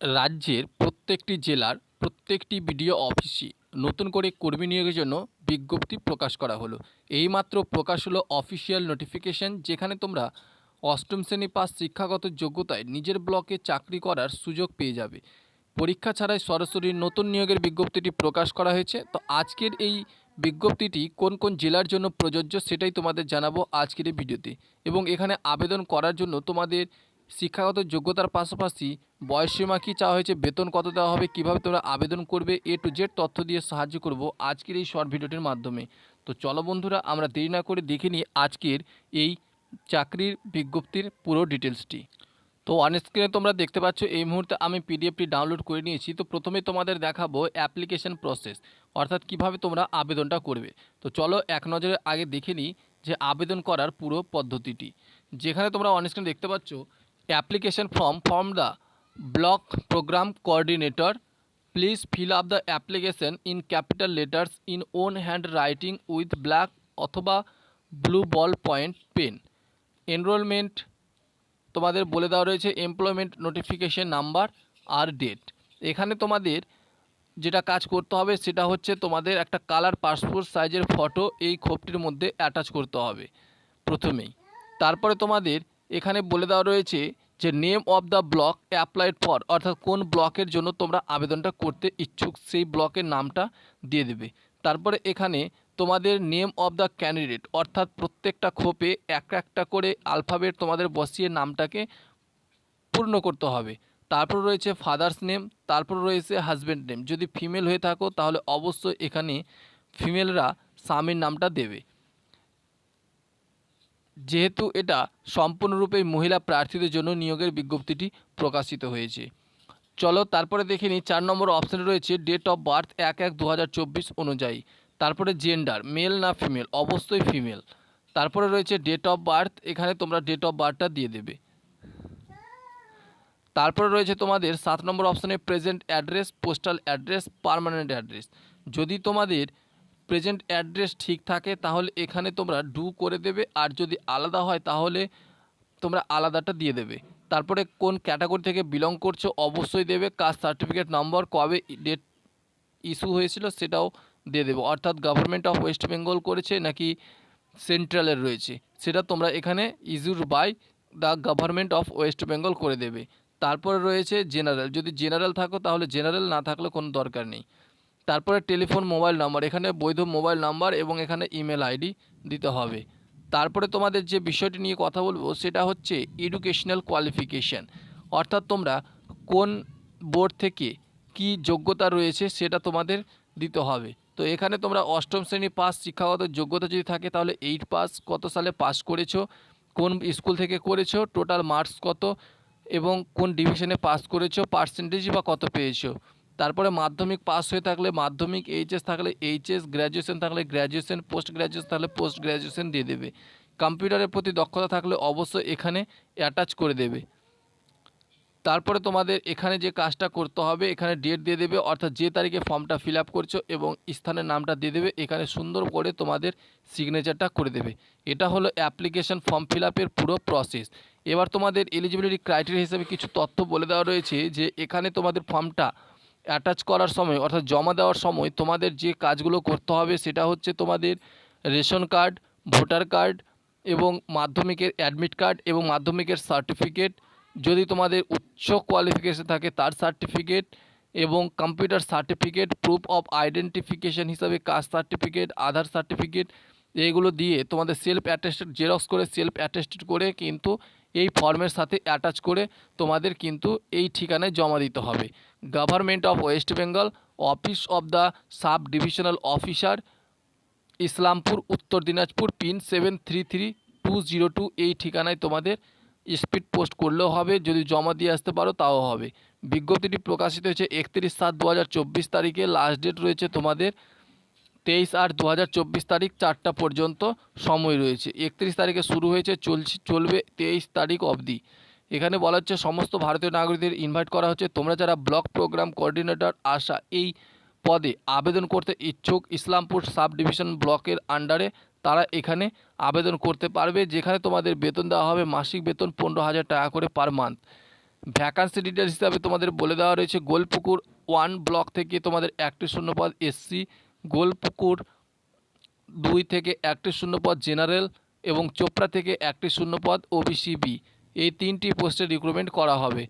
রাজ্যের প্রত্যেকটি জেলার প্রত্যেকটি বিডিও অফিসে নতুন করে কর্মী নিয়োগের জন্য বিজ্ঞপ্তি প্রকাশ করা হলো। এইমাত্র প্রকাশ হলো অফিসিয়াল নোটিফিকেশন যেখানে তোমরা অষ্টম শ্রেণি পাস শিক্ষাগত যোগ্যতায় নিজের ব্লকে চাকরি করার সুযোগ পেয়ে যাবে। পরীক্ষা ছাড়াই সরাসরি নতুন নিয়োগের বিজ্ঞপ্তিটি প্রকাশ করা হয়েছে। তো আজকের এই বিজ্ঞপ্তিটি কোন কোন জেলার জন্য প্রযোজ্য সেটাই তোমাদের জানাব আজকের এই ভিডিওতে। এবং এখানে আবেদন করার জন্য তোমাদের শিক্ষাগত যোগ্যতার পাশাপাশি বয়সসীমা কী চাওয়া হয়েছে, বেতন কত দেওয়া হবে, কীভাবে তোমরা আবেদন করবে এ টু জেড তথ্য দিয়ে সাহায্য করব আজকের এই শর্ট ভিডিওটির মাধ্যমে। তো চলো বন্ধুরা, আমরা দেরি না করে দেখে নিই আজকের এই চাকরির বিজ্ঞপ্তির পুরো ডিটেলসটি তো অন স্ক্রিনে তোমরা দেখতে পাচ্ছ, এই মুহূর্তে আমি পিডিএফটি ডাউনলোড করে নিয়েছি। তো প্রথমে তোমাদের দেখাবো অ্যাপ্লিকেশন প্রসেস অর্থাৎ কীভাবে তোমরা আবেদনটা করবে। তো চলো এক নজরে আগে দেখে নিই যে আবেদন করার পুরো পদ্ধতিটি। যেখানে তোমরা অন স্ক্রিনে দেখতে পাচ্ছ application form form the block programme coordinator. Please fill up the application in capital letters in own hand writing with black অথবা blue ball point pen. Enrolment তোমাদের বলে দেওয়া রয়েছে এমপ্লয়মেন্ট নোটিফিকেশন নাম্বার আর ডেট। এখানে তোমাদের যেটা কাজ করতে হবে সেটা হচ্ছে তোমাদের একটা কালার পাসপোর্ট সাইজের ফটো এই খোপটির মধ্যে অ্যাটাচ করতে হবে প্রথমেই। তারপরে তোমাদের এখানে বলে দেওয়া রয়েছে যে name of the block applied for অর্থাৎ কোন ব্লকের জন্য তোমরা আবেদনটা করতে ইচ্ছুক, সেই ব্লকের নামটা দিয়ে দেবে। তারপরে এখানে তোমাদের নেম অফ দ্য ক্যান্ডিডেট অর্থাৎ প্রত্যেকটা খোপে এক একটা করে আলফাবেট তোমাদের বসিয়ে নামটাকে পূর্ণ করতে হবে। তারপর রয়েছে ফাদার্স নেম তারপর রয়েছে হাজব্যান্ড নেম যদি ফিমেল হয়ে থাকো, তাহলে অবশ্যই এখানে ফিমেলরা স্বামীর নামটা দেবে। যেহেতু এটা সম্পূর্ণরূপে মহিলা প্রার্থীদের জন্য নিয়োগের বিজ্ঞপ্তিটি প্রকাশিত হয়েছে। চলো তারপরে দেখে নিই, চার নম্বর অপশানে রয়েছে ডেট অফ বার্থ এক এক দু অনুযায়ী। তারপরে জেন্ডার মেল না ফিমেল অবশ্যই ফিমেল তারপরে রয়েছে ডেট অফ বার্থ এখানে তোমরা ডেট অফ বার্থটা দিয়ে দেবে। তারপরে রয়েছে তোমাদের সাত নম্বর অপশানে present address postal address permanent address যদি তোমাদের প্রেজেন্ট অ্যাড্রেস ঠিক থাকে, তাহলে এখানে তোমরা ডু করে দেবে। আর যদি আলাদা হয়, তাহলে তোমরা আলাদাটা দিয়ে দেবে। তারপরে কোন ক্যাটাগরি থেকে বিলং করছ, অবশ্যই দেবে। কাস্ট সার্টিফিকেট নম্বর, কবে ডেট ইস্যু হয়েছিল, সেটাও দিয়ে দেবো। অর্থাৎ গভর্নমেন্ট অফ ওয়েস্ট বেঙ্গল করেছে, নাকি সেন্ট্রালের রয়েছে। সেটা তোমরা এখানে ইস্যুর by the government of West Bengal করে দেবে। তারপরে রয়েছে জেনারেল যদি জেনারেল থাকো, তাহলে জেনারেল না থাকলে কোনো দরকার নেই। তারপরে টেলিফোন মোবাইল নাম্বার, এখানে বৈধ মোবাইল নাম্বার এবং এখানে ইমেল আইডি দিতে হবে। তারপরে তোমাদের যে বিষয়টি নিয়ে কথা বলব, সেটা হচ্ছে এডুকেশনাল কোয়ালিফিকেশান অর্থাৎ তোমরা কোন বোর্ড থেকে কি যোগ্যতা রয়েছে সেটা তোমাদের দিতে হবে। তো এখানে তোমরা অষ্টম শ্রেণি পাস, শিক্ষাগত যোগ্যতা যদি থাকে, তাহলে এইট পাস কত সালে পাস করেছ, কোন স্কুল থেকে করেছ টোটাল মার্কস কত, এবং কোন ডিভিশনে পাস করেছ পার্সেন্টেজ বা কত পেয়েছ। তারপরে মাধ্যমিক পাস হয়ে থাকলে মাধ্যমিক এইচএস থাকলে এইচএস গ্র্যাজুয়েশন থাকলে গ্র্যাজুয়েশন পোস্ট গ্র্যাজুয়েশন থাকলে পোস্ট গ্র্যাজুয়েশন দিয়ে দেবে। কম্পিউটারের প্রতি দক্ষতা থাকলে অবশ্যই এখানে অ্যাটাচ করে দেবে। তারপরে তোমাদের এখানে যে কাজটা করতে হবে, এখানে ডেট দিয়ে দেবে, অর্থাৎ যে তারিখে ফর্মটা ফিল আপ করছ এবং স্থানের নামটা দিয়ে দেবে, এখানে সুন্দর করে তোমাদের সিগনেচারটা করে দেবে। এটা হলো অ্যাপ্লিকেশন ফর্ম ফিল আপের পুরো প্রসেস এবার তোমাদের এলিজিবিলিটি ক্রাইটেরিয়া হিসেবে কিছু তথ্য বলে দেওয়া রয়েছে যে এখানে তোমাদের ফর্মটা অ্যাটাচ করার সময়, অর্থাৎ জমা দেওয়ার সময় তোমাদের যে কাজগুলো করতে হবে সেটা হচ্ছে তোমাদের রেশন কার্ড, ভোটার কার্ড এবং মাধ্যমিকের অ্যাডমিট কার্ড এবং মাধ্যমিকের সার্টিফিকেট যদি তোমাদের উচ্চ কোয়ালিফিকেশন থাকে তার সার্টিফিকেট এবং computer certificate proof of identification হিসাবে কাস্ট সার্টিফিকেট আধার সার্টিফিকেট এইগুলো দিয়ে তোমাদের সেলফ অ্যাটেস্টেড জেরক্স করে সেলফ অ্যাটেস্টেড করে কিন্তু এই ফর্মের সাথে অ্যাটাচ করে তোমাদের কিন্তু এই ঠিকানায় জমা দিতে হবে। Government of West Bengal office of the sub divisional officer Islampur Uttar Dinajpur PIN seven three three two zero two এই ঠিকানায় তোমাদের স্পিড পোস্ট করলেও হবে, যদি জমা দিয়ে আসতে পারো তাও হবে। বিজ্ঞপ্তিটি প্রকাশিত হয়েছে একত্রিশ সাত দু তারিখে লাস্ট ডেট রয়েছে তোমাদের তেইশ আট দু তারিখ চারটা পর্যন্ত সময় রয়েছে। একত্রিশ তারিখে শুরু হয়েছে, চলছে, চলবে তেইশ তারিখ অবধি। এখানে বলা হচ্ছে সমস্ত ভারতীয় নাগরিকদের ইনভাইট করা হচ্ছে। তোমরা যারা ব্লক প্রোগ্রাম কোঅর্ডিনেটর আসা এই পদে আবেদন করতে ইচ্ছুক ইসলামপুর সাব ডিভিশন ব্লকের আন্ডারে তারা এখানে আবেদন করতে পারবে, যেখানে তোমাদের বেতন দেওয়া হবে মাসিক বেতন পনেরো হাজার টাকা করে পার মান্থ ভ্যাকান্সি ডিটেলস হিসাবে তোমাদের বলে দেওয়া রয়েছে, গোলপুকুর ওয়ান ব্লক থেকে তোমাদের একটি শূন্যপদ এসসি গোলপুকুর দুই থেকে একটি শূন্যপদ জেনারেল এবং চোপড়া থেকে একটি শূন্যপদ ওবিসি বি এই তিনটি পোস্টে রিক্রুটমেন্ট করা হবে।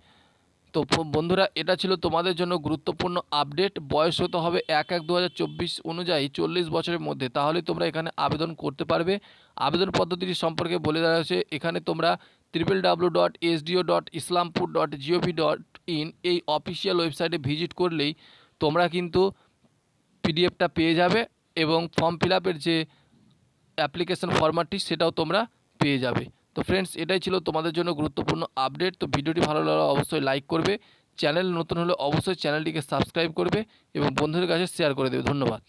তো বন্ধুরা, এটা ছিল তোমাদের জন্য গুরুত্বপূর্ণ আপডেট বয়স হতে হবে এক এক দু অনুযায়ী চল্লিশ বছরের মধ্যে। তাহলে তোমরা এখানে আবেদন করতে পারবে। আবেদন পদ্ধতিটি সম্পর্কে বলে দেওয়া হয়েছে। এখানে তোমরা triple W dot SDO dot Islampur dot G O V dot in এই অফিসিয়াল ওয়েবসাইটে ভিজিট করলেই তোমরা কিন্তু পিডিএফটা পেয়ে যাবে এবং ফর্ম ফিল যে অ্যাপ্লিকেশন ফরম্যাটটি সেটাও তোমরা পেয়ে যাবে। তো ফ্রেন্ডস এটাই ছিল তোমাদের জন্য গুরুত্বপূর্ণ আপডেট তো ভিডিওটি ভালো লাগলে অবশ্যই লাইক করবে। চ্যানেল নতুন হলে অবশ্যই চ্যানেলটিকে সাবস্ক্রাইব করবে এবং বন্ধুদের কাছে শেয়ার করে দেবে। ধন্যবাদ।